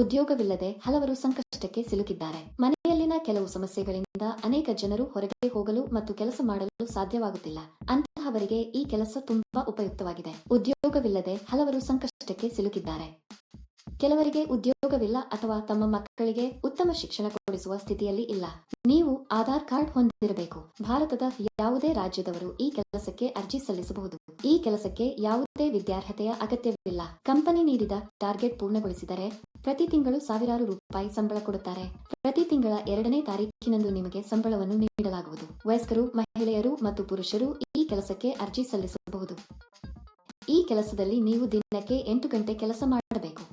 ಉದ್ಯೋಗವಿಲ್ಲದೆ ಹಲವರು ಸಂಕಷ್ಟಕ್ಕೆ ಸಿಲುಕಿದ್ದಾರೆ. ಮನೆಯಲ್ಲಿನ ಕೆಲವು ಸಮಸ್ಯೆಗಳಿಂದ ಅನೇಕ ಜನರು ಹೊರಗೆ ಹೋಗಲು ಮತ್ತು ಕೆಲಸ ಮಾಡಲು ಸಾಧ್ಯವಾಗುತ್ತಿಲ್ಲ. ಅಂತಹವರಿಗೆ ಈ ಕೆಲಸ ತುಂಬಾ ಉಪಯುಕ್ತವಾಗಿದೆ. ಉದ್ಯೋಗವಿಲ್ಲದೆ ಹಲವರು ಸಂಕಷ್ಟಕ್ಕೆ ಸಿಲುಕಿದ್ದಾರೆ. ಕೆಲವರಿಗೆ ಉದ್ಯೋಗವಿಲ್ಲ ಅಥವಾ ತಮ್ಮ ಮಕ್ಕಳಿಗೆ ಉತ್ತಮ ಶಿಕ್ಷಣ ಕೊಡಿಸುವ ಸ್ಥಿತಿಯಲ್ಲಿ ಇಲ್ಲ. ನೀವು ಆಧಾರ್ ಕಾರ್ಡ್ ಹೊಂದಿರಬೇಕು. ಭಾರತದ ಯಾವುದೇ ರಾಜ್ಯದವರು ಈ ಕೆಲಸಕ್ಕೆ ಅರ್ಜಿ ಸಲ್ಲಿಸಬಹುದು. ಈ ಕೆಲಸಕ್ಕೆ ಯಾವುದೇ ವಿದ್ಯಾರ್ಹತೆಯ ಅಗತ್ಯವಿಲ್ಲ. ಕಂಪನಿ ನೀಡಿದ ಟಾರ್ಗೆಟ್ ಪೂರ್ಣಗೊಳಿಸಿದರೆ ಪ್ರತಿ ತಿಂಗಳು ಸಾವಿರಾರು ರೂಪಾಯಿ ಸಂಬಳ ಕೊಡುತ್ತಾರೆ. ಪ್ರತಿ ತಿಂಗಳ ಎರಡನೇ ತಾರೀಕಿನಂದು ನಿಮಗೆ ಸಂಬಳವನ್ನು ನೀಡಲಾಗುವುದು. ವಯಸ್ಕರು, ಮಹಿಳೆಯರು ಮತ್ತು ಪುರುಷರು ಈ ಕೆಲಸಕ್ಕೆ ಅರ್ಜಿ ಸಲ್ಲಿಸಬಹುದು. ಈ ಕೆಲಸದಲ್ಲಿ ನೀವು ದಿನಕ್ಕೆ ಎಂಟು ಗಂಟೆ ಕೆಲಸ ಮಾಡಬೇಕು.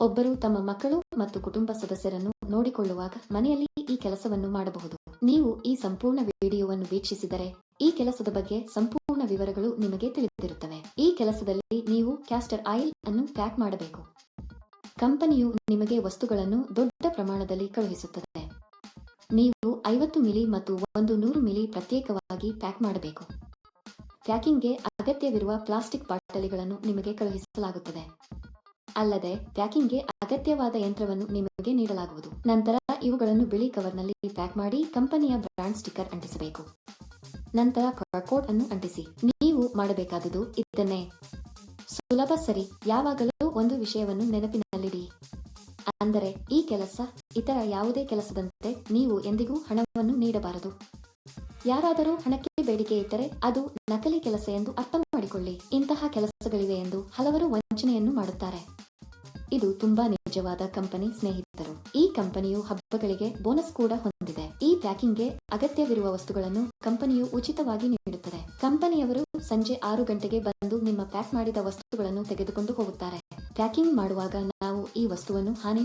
ಒಬ್ಬರು ತಮ್ಮ ಮಕ್ಕಳು ಮತ್ತು ಕುಟುಂಬ ಸದಸ್ಯರನ್ನು ನೋಡಿಕೊಳ್ಳುವಾಗ ಮನೆಯಲ್ಲಿ ಈ ಕೆಲಸವನ್ನು ಮಾಡಬಹುದು. ನೀವು ಈ ಸಂಪೂರ್ಣ ವಿಡಿಯೋವನ್ನು ವೀಕ್ಷಿಸಿದರೆ ಈ ಕೆಲಸದ ಬಗ್ಗೆ ಸಂಪೂರ್ಣ ವಿವರಗಳು ನಿಮಗೆ ತಿಳಿದಿರುತ್ತವೆ. ಈ ಕೆಲಸದಲ್ಲಿ ನೀವು ಕ್ಯಾಸ್ಟರ್ ಆಯಿಲ್ ಅನ್ನು ಪ್ಯಾಕ್ ಮಾಡಬೇಕು. ಕಂಪನಿಯು ನಿಮಗೆ ವಸ್ತುಗಳನ್ನು ದೊಡ್ಡ ಪ್ರಮಾಣದಲ್ಲಿ ಕಳುಹಿಸುತ್ತದೆ. ನೀವು ಐವತ್ತು ಮಿಲಿ ಮತ್ತು ಒಂದು ನೂರು ಮಿಲಿ ಪ್ರತ್ಯೇಕವಾಗಿ ಪ್ಯಾಕ್ ಮಾಡಬೇಕು. ಪ್ಯಾಕಿಂಗ್ಗೆ ಅಗತ್ಯವಿರುವ ಪ್ಲಾಸ್ಟಿಕ್ ಬಾಟಲಿಗಳನ್ನು ನಿಮಗೆ ಕಳುಹಿಸಲಾಗುತ್ತದೆ. ಅಲ್ಲದೆ, ಪ್ಯಾಕಿಂಗ್ಗೆ ಅಗತ್ಯವಾದ ಯಂತ್ರವನ್ನು ನಿಮಗೆ ನೀಡಲಾಗುವುದು. ನಂತರ ಇವುಗಳನ್ನು ಬಿಳಿ ಕವರ್ನಲ್ಲಿ ಪ್ಯಾಕ್ ಮಾಡಿ ಕಂಪನಿಯ ಬ್ರಾಂಡ್ ಸ್ಟಿಕ್ಕರ್ ಅಂಟಿಸಬೇಕು. ನಂತರ ಕೋಡ್ ಅನ್ನು ಅಂಟಿಸಿ. ನೀವು ಮಾಡಬೇಕಾದುದು ಇದನ್ನೇ. ಸುಲಭ ಸರಿ. ಯಾವಾಗಲೂ ಒಂದು ವಿಷಯವನ್ನು ನೆನಪಿನಲ್ಲಿಡಿ ಅಂದರೆ ಈ ಕೆಲಸ ಇತರ ಯಾವುದೇ ಕೆಲಸದಂತೆ ನೀವು ಎಂದಿಗೂ ಹಣವನ್ನು ನೀಡಬಾರದು. ಯಾರಾದರೂ ಹಣಕ್ಕೆ ಬೇಡಿಕೆ ಇಟ್ಟರೆ ಅದು ನಕಲಿ ಕೆಲಸ ಎಂದು ಅರ್ಥ ಮಾಡಿಕೊಳ್ಳಿ ಇಂತಹ ಕೆಲಸಗಳಿವೆ ಎಂದು ಹಲವರು ವಂಚನೆಯನ್ನು ಮಾಡುತ್ತಾರೆ. ಇದು ತುಂಬಾ ನಿಜವಾದ ಕಂಪನಿ ಸ್ನೇಹಿತರು. ಈ ಕಂಪನಿಯು ಹಬ್ಬಗಳಿಗೆ ಬೋನಸ್ ಕೂಡ ಹೊಂದಿದೆ. ಈ ಪ್ಯಾಕಿಂಗ್ಗೆ ಅಗತ್ಯವಿರುವ ವಸ್ತುಗಳನ್ನು ಕಂಪನಿಯು ಉಚಿತವಾಗಿ ನೀಡುತ್ತದೆ. ಕಂಪನಿಯವರು ಸಂಜೆ ಆರು ಗಂಟೆಗೆ ಬಂದು ನಿಮ್ಮ ಪ್ಯಾಕ್ ಮಾಡಿದ ವಸ್ತುಗಳನ್ನು ತೆಗೆದುಕೊಂಡು ಹೋಗುತ್ತಾರೆ. ಪ್ಯಾಕಿಂಗ್ ಮಾಡುವಾಗ ನಾವು ಈ ವಸ್ತುವನ್ನು ಹಾನಿ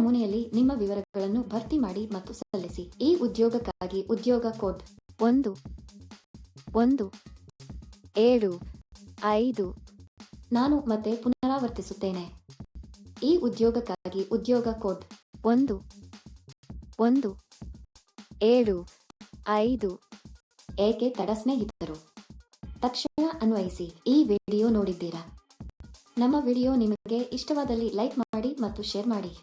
ನಮೂನೆಯಲ್ಲಿ ನಿಮ್ಮ ವಿವರಗಳನ್ನು ಭರ್ತಿ ಮಾಡಿ ಮತ್ತು ಸಲ್ಲಿಸಿ. ಈ ಉದ್ಯೋಗಕ್ಕಾಗಿ ಉದ್ಯೋಗ ಕೋಡ್ ಒಂದು ಒಂದು, ಏಳು, ಐದು, ನಾನು ಮತ್ತೆ ಪುನರಾವರ್ತಿಸುತ್ತೇನೆ. ಈ ಉದ್ಯೋಗಕ್ಕಾಗಿ ಉದ್ಯೋಗ ಕೋಡ್ ಒಂದು ಒಂದು, ಏಳು, ಐದು, ಏಕೆ ತಡ ಸ್ನೇಹಿತರು? ತಕ್ಷಣ ಅನ್ವಯಿಸಿ. ಈ ವಿಡಿಯೋ ನೋಡಿದ್ದೀರಾ? ನಮ್ಮ ವಿಡಿಯೋ ನಿಮಗೆ ಇಷ್ಟವಾದಲ್ಲಿ ಲೈಕ್ ಮಾಡಿ ಮತ್ತು ಶೇರ್ ಮಾಡಿ.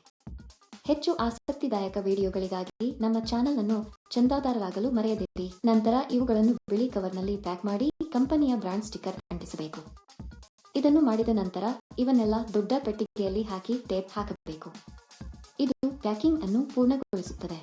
ಹೆಚ್ಚು ಆಸಕ್ತಿದಾಯಕ ವಿಡಿಯೋಗಳಿಗಾಗಿ ನಮ್ಮ ಚಾನೆಲ್ ಅನ್ನು ಚಂದಾದಾರರಾಗಲು ಮರೆಯದಿರಿ. ನಂತರ ಇವುಗಳನ್ನು ಬಿಳಿ ಕವರ್ನಲ್ಲಿ ಪ್ಯಾಕ್ ಮಾಡಿ ಕಂಪನಿಯ ಬ್ರಾಂಡ್ ಸ್ಟಿಕ್ಕರ್ ಅಂಟಿಸಬೇಕು. ಇದನ್ನು ಮಾಡಿದ ನಂತರ ಇವನ್ನೆಲ್ಲ ದೊಡ್ಡ ಪೆಟ್ಟಿಗೆಯಲ್ಲಿ ಹಾಕಿ ಟೇಪ್ ಹಾಕಬೇಕು. ಇದು ಪ್ಯಾಕಿಂಗ್ ಅನ್ನು ಪೂರ್ಣಗೊಳಿಸುತ್ತದೆ.